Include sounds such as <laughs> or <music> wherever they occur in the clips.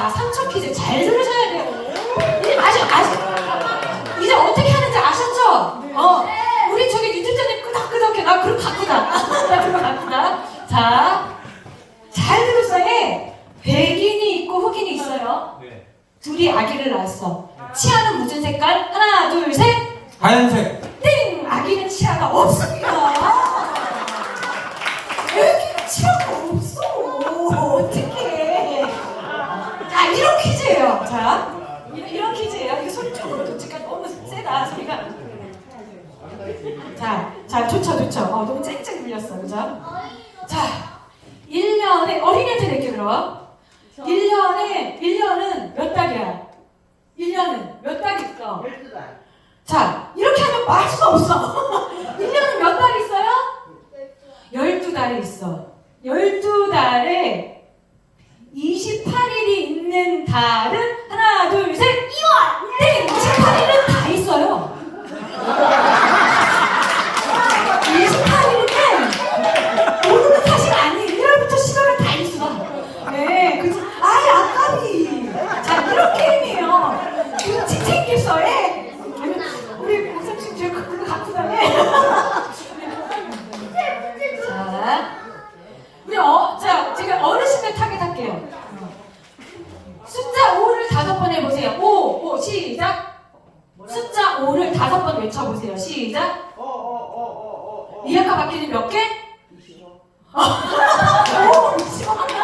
자, 3초 퀴즈 잘 들으셔야 돼요. 예, 이제 아시, 아시, 이제 어떻게 하는지 아셨죠? 네. 어. 우리 저기 유튜브자님 끄덕끄덕해. 나 그럼 갔구나. <laughs> 나 그럼 갔구나. 자, 잘 들었어요. 백인이 있고 흑인이 있어요. 네. 둘이 아기를 낳았어. 치아는 무슨 색깔? 하나, 둘, 셋. 하얀색. 땡! 아기는 치아가 없습니다. 애기 치아가 없어. 어떻게? 퀴즈예요. 자, 이런 퀴즈예요. 이게 소리 쪽으로 도착한 너무 세다 소리가. 자, 자 좋죠 좋죠. 어, 너무 쨍쨍 불렸어 그죠? 자, 1년에 어린애한테 내게 들어. 1년에 1년은 몇 달이야? 1년은 몇 달 있어? 자, 이렇게 하면 말수 없어. <laughs> 1년은 몇 달 있어요? 12달이 있어. 12달에 28일이 있는 달은 하나 둘 셋. 오늘 다섯 번 외쳐보세요. 시작. 어, 어, 어, 어, 어, 어. 리아카 바퀴는 몇 개? 25. 어. <laughs> 오, 25.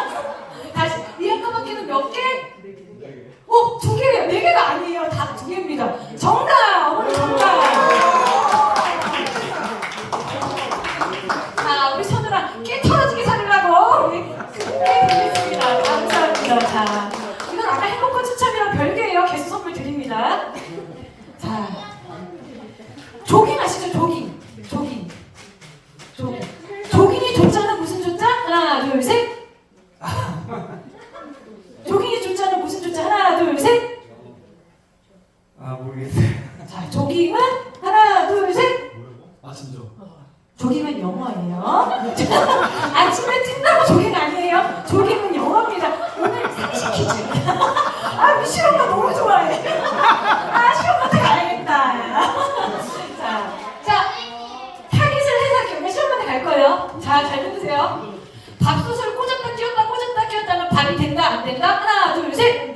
둘, 셋. ち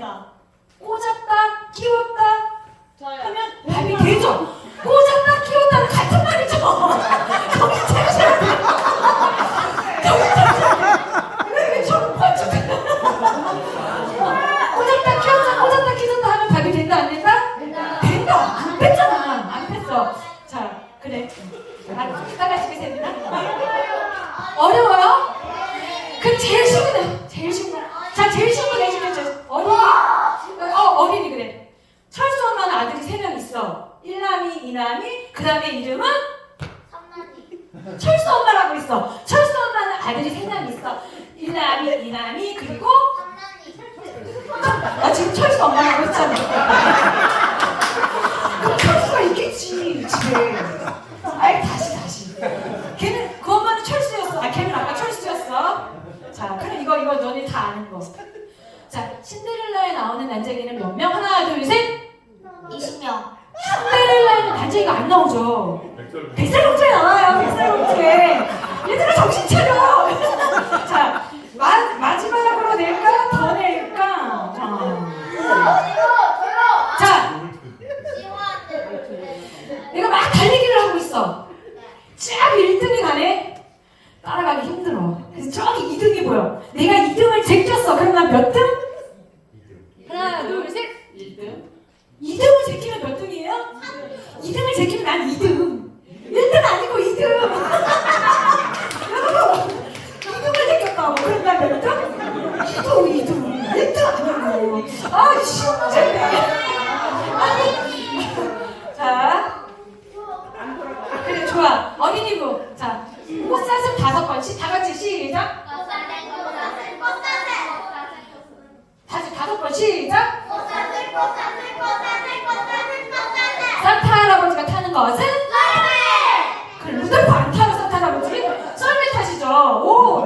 반지가 안 나오죠. 백설공주에 나와요. 백설공주에. 얘들아 정신 차려. <laughs> 자 마, 마지막으로 낼까 더 낼까. 자. 자 내가 막 달리기를 하고 있어. 쫙 1등에 가네. 따라가기 힘들어. 그래서 저기 2등이 보여. 내가 2등을 제꼈어. 그럼 난몇 등?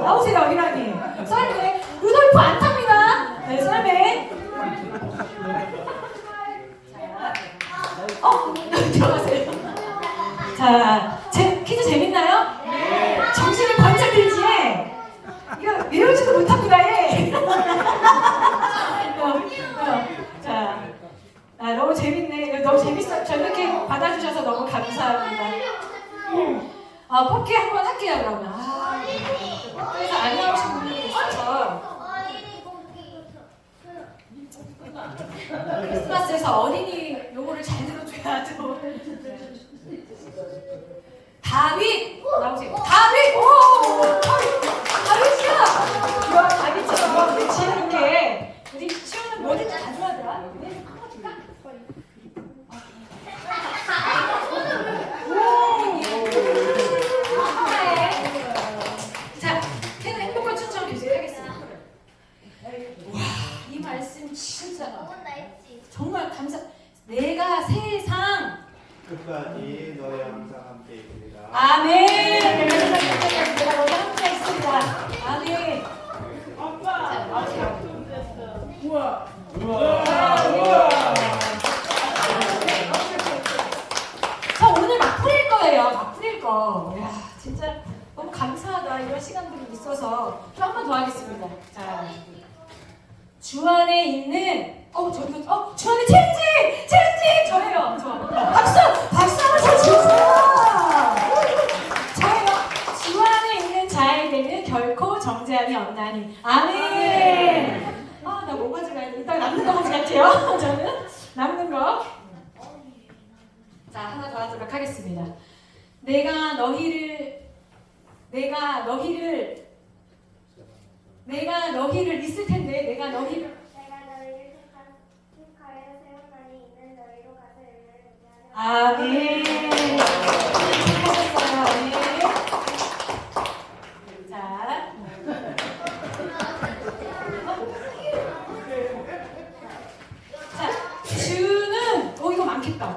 나오시라고 나오시라고 희라님 썰매. 루돌프 안 탑니다. 네 썰매. 어 들어가세요. 자 제, 퀴즈 재밌나요? 네. 정신을 번쩍 들지. 이거 외우지도 못합니다 예. 자 아, 너무 재밌네. 너무 재밌어. 저렇게 받아주셔서 너무 감사합니다. 아 뽑기 한번 할게요 그러면. 아, 그래서 안 나오신 분들도 있어서 크리스마스에서 어린이 요거를 잘 들어줘야죠. 다윗 나오세요. 다윗 오 다윗 다윗이야. 와 다윗처럼 그렇지 이렇게 우리 시원은 뭐든지 다 좋아하더라. 네, 한번 줄까? 오. 네. 자, 걔는 행복한 추천 계속하겠습니다. 와, 이 말씀 진짜 정말 감사. 내가 세상 끝까지 너희 항상 함께 있습니다. 아멘. 내가 세상 끝까지 너와 함께 있습니다. 아멘. 자, 나오세요. 저 오늘 막 풀릴 거예요. 막 풀릴 거. 이야, 진짜 너무 감사하다. 이런 시간들이 있어서 또 한 번 더 하겠습니다. 자, 주 안에 있는 어 저기 어주 안에 챌린지 챌린지 저예요. 저 박수 박수 한번 쳐 주세요. 저예요. 주 안에 있는 자에게는 결코 정죄함이 없나니 아멘. 아 나 뭐 가져가야 돼? 이따 남는 거 가져갈게요. <laughs> 저는 남는 거. 자 하나 더 하도록 하겠습니다. 내가 너희를 내가 너희를 내가 너희를 있을 텐데 내가 너희를 택하여 세우나니 있는 너희로 가서 어.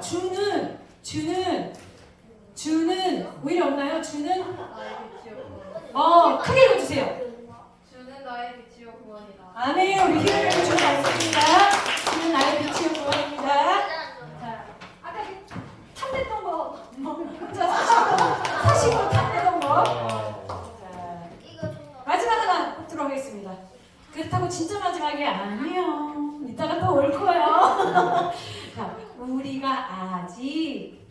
주는 주는 주는 그렇다고 진짜 마지막이 아니에요. 이따가 또 올 거예요. <laughs> 자, 우리가 아직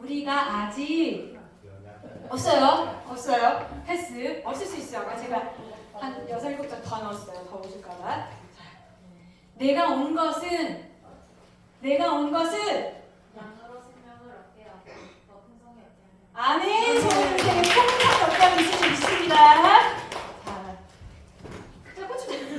우리가 아직 없어요. 없어요. 패스. 없을 수 있어요. 제가 한 여섯 일곱 장더 넣었어요. 더 오실까봐. 자, 내가 온 것은 내가 온 것은 양으로 생명을 얻게 하고 더 풍성히 얻게 하려. 아멘. 저는 되게 풍성한 역량이 있을 수 있습니다.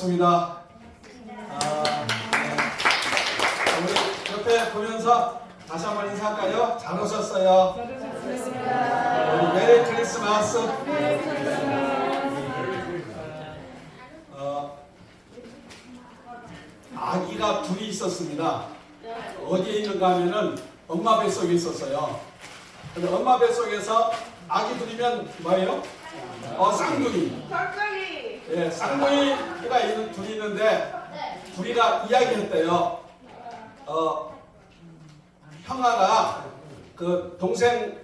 반갑습니다. 아, 네. 우리 옆에 보면서 다시 한 번 인사할까요? 잘 오셨어요. 우리 메리 크리스마스. 어, 아기가 둘이 있었습니다. 어디에 있는가 하면은 엄마 뱃속에 있었어요. 근데 엄마 뱃속에서 아기 둘이면 뭐예요? 어, 쌍둥이. 예, 쌍둥이가 있는, 둘이 있는데 둘이가 이야기했대요. 어, 형아가 그 동생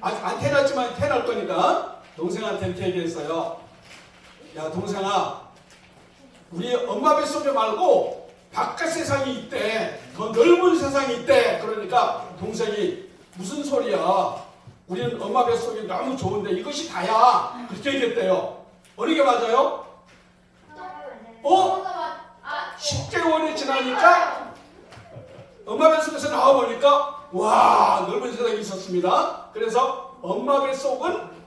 아직 안 태어났지만 태어날 거니까 동생한테 이렇게 얘기했어요. 야 동생아, 우리 엄마 뱃속에 말고 바깥 세상이 있대. 더 넓은 세상이 있대. 그러니까 동생이 무슨 소리야? 우리는 엄마 뱃속이 너무 좋은데 이것이 다야. 그렇게 얘기했대요. 어느 게 맞아요? 어? 10개월이 지나니까 엄마 뱃속에서 나와보니까 와 넓은 세상이 있었습니다. 그래서 엄마 뱃속은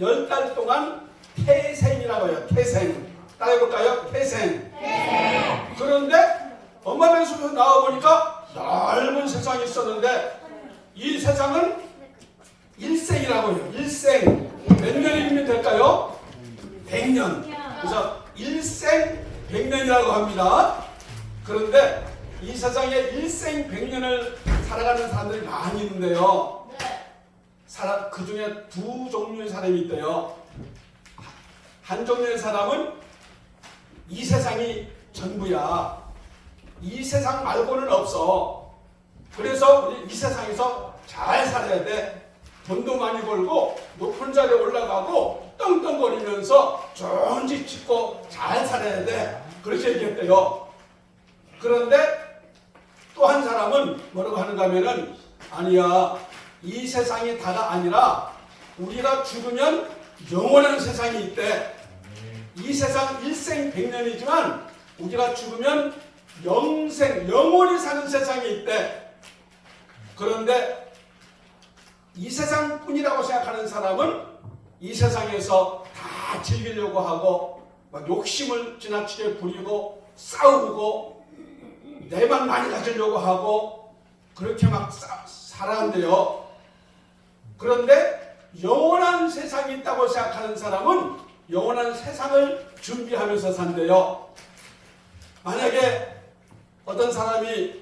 열 달 동안 태생이라고 해요. 태생. 따라해볼까요? 태생. 그런데 엄마 뱃속에서 나와보니까 넓은 세상이 있었는데 이 세상은 일생이라고 해요. 일생. 몇 년이면 될까요? 100년. 그래서 일생 100년이라고 합니다. 그런데 이 세상에 일생 100년을 살아가는 사람들이 많이 있는데요. 네. 사람 그 중에 두 종류의 사람이 있대요. 한 종류의 사람은 이 세상이 전부야. 이 세상 말고는 없어. 그래서 우리 이 세상에서 잘 살아야 돼. 돈도 많이 벌고 높은 자리에 올라가고 떵떵거리면서 좋은 집 짓고 잘 살아야 돼. 그렇게 얘기했대요. 그런데 또 한 사람은 뭐라고 하는가 하면은 아니야. 이 세상이 다가 아니라 우리가 죽으면 영원한 세상이 있대. 이 세상 일생 백년이지만 우리가 죽으면 영생 영원히 사는 세상이 있대. 그런데 이 세상 뿐이라고 생각하는 사람은 이 세상에서 다 즐기려고 하고 막 욕심을 지나치게 부리고 싸우고 내만 많이 가지려고 하고 그렇게 막 사- 살아간대요. 그런데 영원한 세상이 있다고 생각하는 사람은 영원한 세상을 준비하면서 산대요. 만약에 어떤 사람이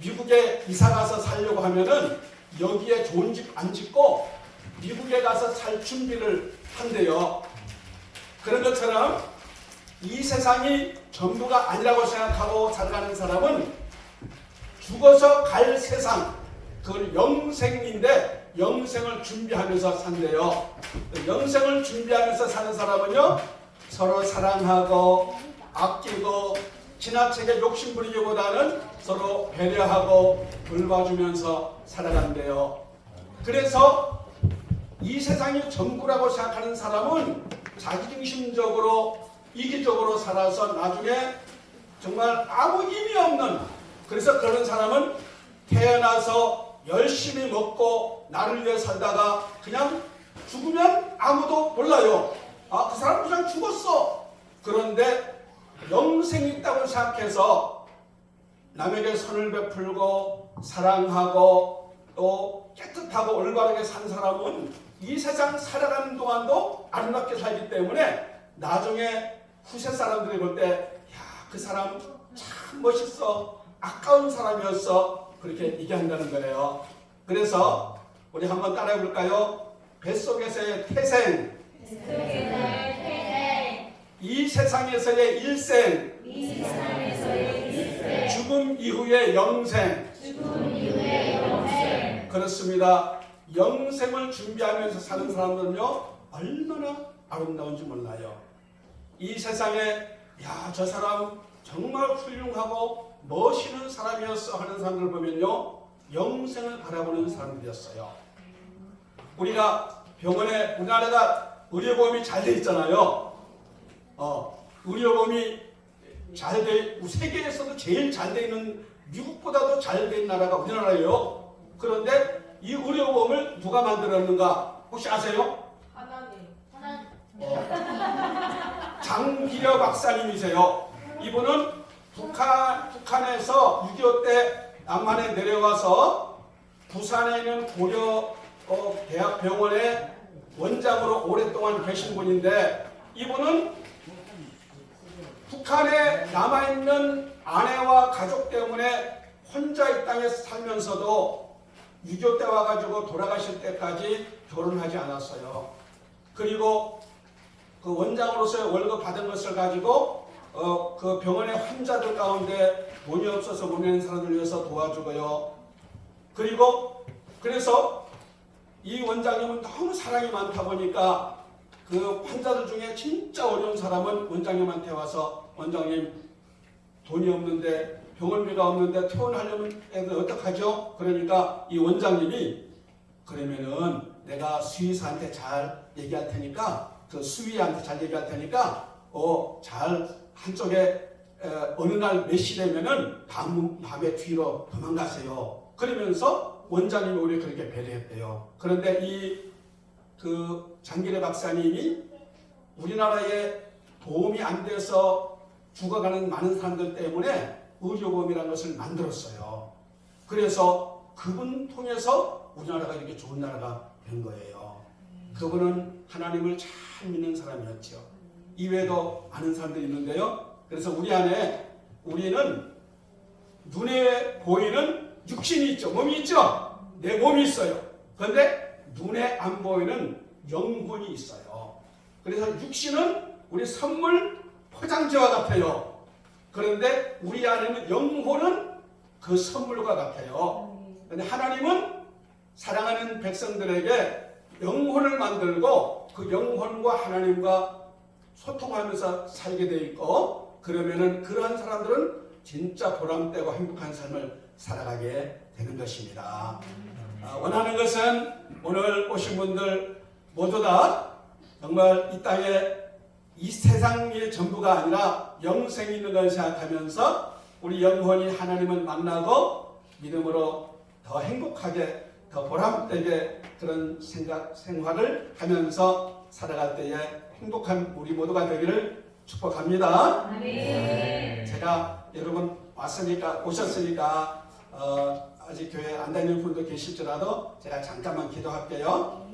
미국에 이사 가서 살려고 하면은 여기에 좋은 집 안 짓고 미국에 가서 살 준비를 한대요. 그런 것처럼 이 세상이 전부가 아니라고 생각하고 살아가는 사람은 죽어서 갈 세상, 그건 영생인데 영생을 준비하면서 산대요. 영생을 준비하면서 사는 사람은요, 서로 사랑하고 아끼고 지나치게 욕심 부리기보다는 서로 배려하고 돌봐주면서 살아간대요. 그래서 이 세상이 전부라고 생각하는 사람은 자기중심적으로 이기적으로 살아서 나중에 정말 아무 의미 없는 그래서 그런 사람은 태어나서 열심히 먹고 나를 위해 살다가 그냥 죽으면 아무도 몰라요. 아, 그 사람 그냥 죽었어. 그런데 영생이 있다고 생각해서 남에게 선을 베풀고 사랑하고 또 깨끗하고 올바르게 산 사람은 이 세상 살아가는 동안도 아름답게 살기 때문에 나중에 후세 사람들이 볼 때 야 그 사람 참 멋있어 아까운 사람이었어 그렇게 얘기한다는 거예요. 그래서 우리 한번 따라해 볼까요? 뱃속에서의 태생, 이 세상에서의 일생, 죽음 이후의 영생. 그렇습니다. 영생을 준비하면서 사는 사람들은요 얼마나 아름다운지 몰라요. 이 세상에 야 저 사람 정말 훌륭하고 멋있는 사람이었어 하는 사람들 보면요 영생을 바라보는 사람들이었어요. 우리가 병원에 우리나라가 의료보험이 잘 돼 있잖아요. 어, 의료보험이 잘 돼, 세계에서도 제일 잘 돼 있는 미국보다도 잘 된 나라가 우리나라예요. 그런데 이 의료보험을 누가 만들었는가 혹시 아세요? 하나님. 장기려 박사님이세요. 이분은 북한, 북한에서 6.25 때 남한에 내려와서 부산에 있는 고려 어, 대학병원의 원장으로 오랫동안 계신 분인데 이분은 북한에 남아있는 아내와 가족 때문에 혼자 이 땅에서 살면서도 6.25때 와가지고 돌아가실 때까지 결혼하지 않았어요. 그리고 그 원장으로서의 월급 받은 것을 가지고 어, 그 병원의 환자들 가운데 돈이 없어서 보내는 사람들 위해서 도와주고요. 그리고 그래서 이 원장님은 너무 사랑이 많다 보니까 그 환자들 중에 진짜 어려운 사람은 원장님한테 와서 원장님 돈이 없는데 병원비가 없는데 퇴원하려면 애들 어떡하죠? 그러니까 이 원장님이 그러면은 내가 수의사한테 잘 얘기할 테니까 그 수의한테 잘 얘기할 테니까 어 잘 한쪽에 에, 어느 날 몇 시 되면은 밤, 밤에 뒤로 도망가세요. 그러면서 원장님이 우리 그렇게 배려했대요. 그런데 이 그 장기래 박사님이 우리나라에 도움이 안 돼서 죽어가는 많은 사람들 때문에 의료보험이라는 것을 만들었어요. 그래서 그분 통해서 우리나라가 이렇게 좋은 나라가 된 거예요. 그분은 하나님을 잘 믿는 사람이었죠. 이외에도 많은 사람들이 있는데요. 그래서 우리 안에 우리는 눈에 보이는 육신이 있죠. 몸이 있죠. 내 몸이 있어요. 그런데 눈에 안 보이는 영혼이 있어요. 그래서 육신은 우리 선물 포장지와 같아요. 그런데 우리 안에는 영혼은 그 선물과 같아요. 그런데 하나님은 사랑하는 백성들에게 영혼을 만들고 그 영혼과 하나님과 소통하면서 살게 돼 있고 그러면은 그러한 사람들은 진짜 보람되고 행복한 삶을 살아가게 되는 것입니다. 아, 원하는 것은 오늘 오신 분들 모두 다 정말 이 땅에 이 세상의 전부가 아니라 영생이 있는 걸 생각하면서 우리 영혼이 하나님을 만나고 믿음으로 더 행복하게 더 보람되게 그런 생각 생활을 하면서 살아갈 때에 행복한 우리 모두가 되기를 축복합니다. 아멘. 제가 여러분 왔으니까 오셨으니까 어, 아직 교회 안 다니는 분도 계실지라도 제가 잠깐만 기도할게요.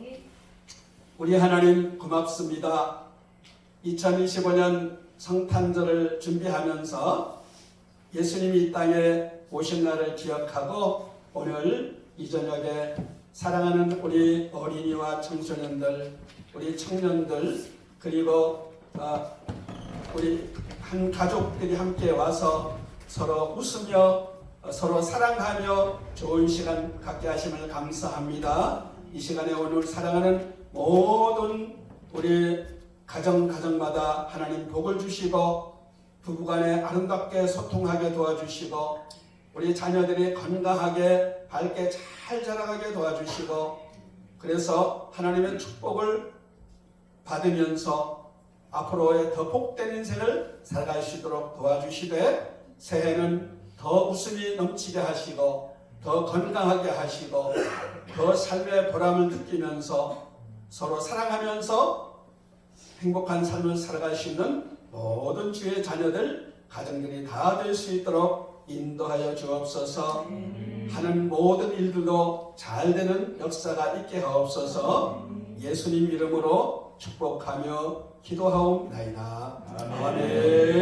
우리 하나님 고맙습니다. 2025년 성탄절을 준비하면서 예수님이 이 땅에 오신 날을 기억하고 오늘 이 저녁에 사랑하는 우리 어린이와 청소년들, 우리 청년들 그리고 어, 우리 한 가족들이 함께 와서 서로 웃으며 어, 서로 사랑하며 좋은 시간 갖게 하심을 감사합니다. 이 시간에 오늘 사랑하는 모든 우리 가정 가정마다 하나님 복을 주시고 부부간에 아름답게 소통하게 도와주시고 우리 자녀들이 건강하게 밝게 잘 자라가게 도와주시고 그래서 하나님의 축복을 받으면서 앞으로의 더 복된 인생을 살아갈 수 있도록 도와주시되 새해는 더 웃음이 넘치게 하시고 더 건강하게 하시고 더 삶의 보람을 느끼면서 서로 사랑하면서 행복한 삶을 살아갈 수 있는 모든 주의 자녀들 가정들이 다 될 수 있도록 인도하여 주옵소서. 하는 모든 일들도 잘 되는 역사가 있게 하옵소서. 예수님 이름으로 축복하며 기도하옵나이다. 아멘.